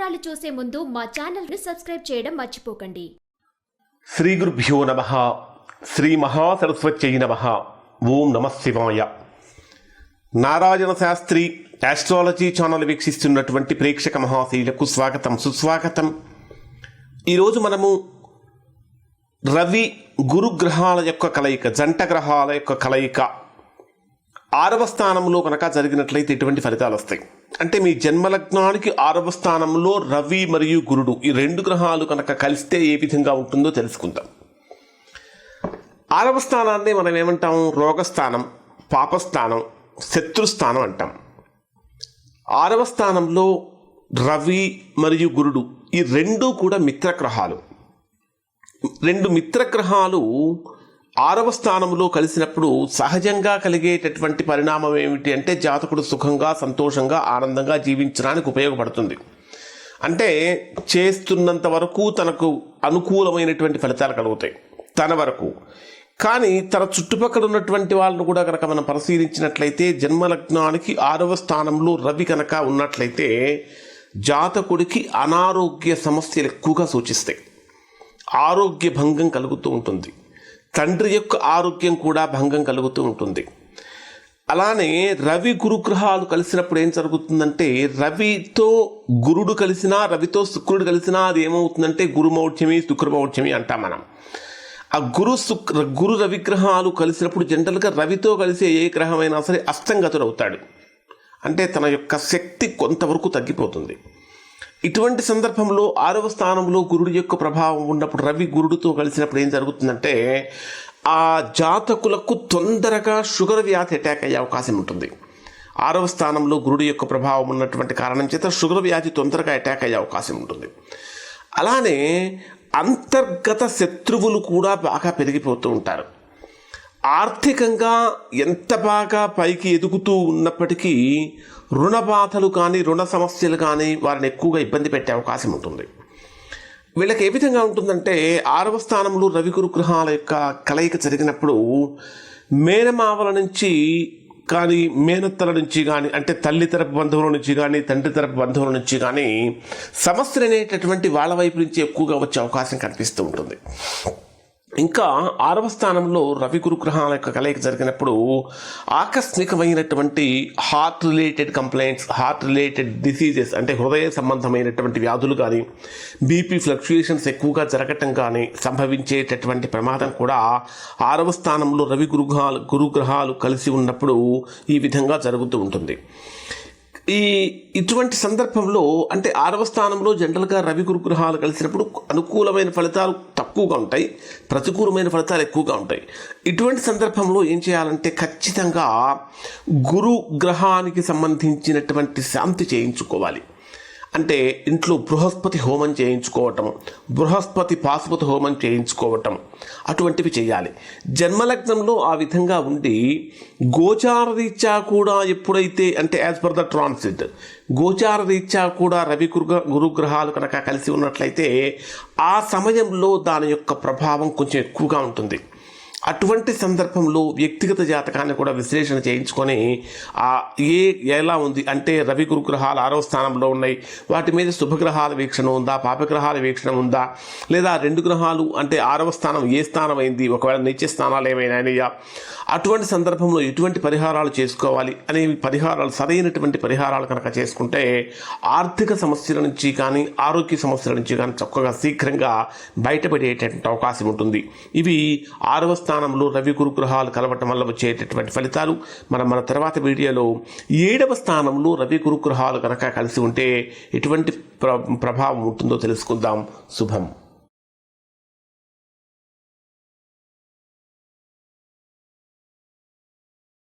వివరాలు చూసే ముందు మా ఛానల్ని సబ్స్క్రైబ్ చేయడం మర్చిపోకండి. శ్రీ గురుభ్యో నమ. శ్రీ మహాసరస్వత్యై నమ. ఓం నమ శివాయ. నారాయణ శాస్త్రి ఆస్ట్రాలజీ ఛానల్ వీక్షిస్తున్నటువంటి ప్రేక్షక మహాశీలకు స్వాగతం సుస్వాగతం. ఈరోజు మనము రవి గురుగ్రహాల యొక్క కలయిక జంట గ్రహాల యొక్క కలయిక ఆరవ స్థానంలో కనుక జరిగినట్లయితే ఎటువంటి ఫలితాలు వస్తాయి. అంటే మీ జన్మలగ్నానికి ఆరవ స్థానంలో రవి మరియు గురుడు ఈ రెండు గ్రహాలు కనుక కలిస్తే ఏ విధంగా ఉంటుందో తెలుసుకుందాం. ఆరవ స్థానాన్ని మనం ఏమంటాం? రోగస్థానం పాపస్థానం శత్రుస్థానం అంటాం. ఆరవ స్థానంలో రవి మరియు గురుడు ఈ రెండు కూడా మిత్రగ్రహాలు. రెండు మిత్రగ్రహాలు ఆరవ స్థానంలో కలిసినప్పుడు సహజంగా కలిగేటటువంటి పరిణామం ఏమిటి అంటే జాతకుడు సుఖంగా సంతోషంగా ఆనందంగా జీవించడానికి ఉపయోగపడుతుంది. అంటే చేస్తున్నంత వరకు తనకు అనుకూలమైనటువంటి ఫలితాలు కలుగుతాయి తన వరకు. కానీ తన చుట్టుపక్కల ఉన్నటువంటి వాళ్ళను కూడా కనుక మనం పరిశీలించినట్లయితే జన్మలగ్నానికి ఆరవ స్థానంలో రవి కనుక ఉన్నట్లయితే జాతకుడికి అనారోగ్య సమస్యలు ఎక్కువగా సూచిస్తాయి. ఆరోగ్య భంగం కలుగుతూ ఉంటుంది. తండ్రి యొక్క ఆరోగ్యం కూడా భంగం కలుగుతూ ఉంటుంది. అలానే రవి గురుగ్రహాలు కలిసినప్పుడు ఏం జరుగుతుందంటే రవితో గురుడు కలిసినా రవితో శుక్రుడు కలిసినా అది ఏమవుతుందంటే గురుమౌఢ్యమి శుక్రమౌఢ్యమి అంటాం మనం. ఆ గురు శుక్ర గురు రవిగ్రహాలు కలిసినప్పుడు జనరల్గా రవితో కలిసే ఏ గ్రహమైనా సరే అస్తంగతుడు అవుతాడు అంటే తన యొక్క శక్తి కొంతవరకు తగ్గిపోతుంది. ఇటువంటి సందర్భంలో ఆరవ స్థానంలో గురుడు యొక్క ప్రభావం ఉన్నప్పుడు రవి గురుడుతో కలిసినప్పుడు ఏం జరుగుతుందంటే ఆ జాతకులకు తొందరగా షుగర్ వ్యాధి అటాక్ అయ్యే అవకాశం ఉంటుంది. ఆరవ స్థానంలో గురుడు యొక్క ప్రభావం ఉన్నటువంటి కారణం చేత షుగర్ వ్యాధి తొందరగా అటాక్ అయ్యే అవకాశం ఉంటుంది. అలానే అంతర్గత శత్రువులు కూడా బాగా పెరిగిపోతూ ఉంటారు. ఆర్థికంగా ఎంత బాగా పైకి ఎదుగుతూ ఉన్నప్పటికీ రుణ బాధలు కానీ రుణ సమస్యలు కానీ వారిని ఎక్కువగా ఇబ్బంది పెట్టే అవకాశం ఉంటుంది. వీళ్ళకి ఏ విధంగా ఉంటుందంటే ఆరవ స్థానంలో రవి గురుగ్రహాల యొక్క కలయిక జరిగినప్పుడు మేనమావల నుంచి కానీ మేనత్తల నుంచి కానీ అంటే తల్లి తరపు బంధువుల నుంచి కానీ తండ్రి తరపు బంధువుల నుంచి కానీ సమస్యలు అనేటటువంటి వాళ్ళ వైపు నుంచి ఎక్కువగా వచ్చే అవకాశం కనిపిస్తూ ఉంటుంది. ఇంకా ఆరవ స్థానంలో రవి గురుగ్రహాల యొక్క కలయిక జరిగినప్పుడు ఆకస్మికమైనటువంటి heart related complaints heart related diseases అంటే హృదయ సంబంధమైనటువంటి వ్యాధులు కానీ బీపీ ఫ్లక్చుయేషన్స్ ఎక్కువగా జరగటం కానీ సంభవించేటటువంటి ప్రమాదం కూడా ఆరవ స్థానంలో రవి గురుగ్రహాలు గురుగ్రహాలు కలిసి ఉన్నప్పుడు ఈ విధంగా జరుగుతూ ఉంటుంది. ఈ ఇటువంటి సందర్భంలో అంటే ఆరవ స్థానంలో జనరల్గా రవి గురుగ్రహాలు కలిసినప్పుడు అనుకూలమైన ఫలితాలు తక్కువగా ఉంటాయి ప్రతికూలమైన ఫలితాలు ఎక్కువగా ఉంటాయి. ఇటువంటి సందర్భంలో ఏం చేయాలంటే ఖచ్చితంగా గురు గ్రహానికి సంబంధించినటువంటి శాంతి చేయించుకోవాలి. అంటే ఇంట్లో బృహస్పతి హోమం చేయించుకోవటం బృహస్పతి పాశుపతి హోమం చేయించుకోవటం అటువంటివి చేయాలి. జన్మలగ్నంలో ఆ విధంగా ఉండి గోచారరీత్యా కూడా ఎప్పుడైతే అంటే యాజ్ పర్ ద ట్రాన్సిట్ గోచార రీత్యా కూడా రవి గురుగ్ర గురుగ్రహాలు కనుక కలిసి ఉన్నట్లయితే ఆ సమయంలో దాని యొక్క ప్రభావం కొంచెం ఎక్కువగా ఉంటుంది. అటువంటి సందర్భంలో వ్యక్తిగత జాతకాన్ని కూడా విశ్లేషణ చేయించుకొని ఆ ఏ ఎలా ఉంది అంటే రవి గురుగ్రహాలు ఆరో స్థానంలో ఉన్నాయి. వాటి మీద శుభగ్రహాల వీక్షణ ఉందా? పాపగ్రహాల వీక్షణ ఉందా? లేదా రెండు గ్రహాలు అంటే ఆరవ స్థానం ఏ స్థానం అయింది ఒకవేళ నిత్య స్థానాలు ఏమైనా అయినాయా? అటువంటి సందర్భంలో ఎటువంటి పరిహారాలు చేసుకోవాలి? అనే పరిహారాలు సరైనటువంటి పరిహారాలు కనుక చేసుకుంటే ఆర్థిక సమస్యల నుంచి కానీ ఆరోగ్య సమస్యల నుంచి కానీ చక్కగా శీఘ్రంగా బయటపడేటటువంటి అవకాశం ఉంటుంది. ఇవి ఆరవ స్థానంలో రవి గురుగ్రహాలు కలవటం వల్ల వచ్చేటటువంటి ఫలితాలు. మనం మన తర్వాత వీడియోలో ఏడవ స్థానంలో రవి గురుగ్రహాలు కనుక కలిసి ఉంటే ఎటువంటి ప్ర ప్రభావం ఉంటుందో తెలుసుకుందాం. శుభం.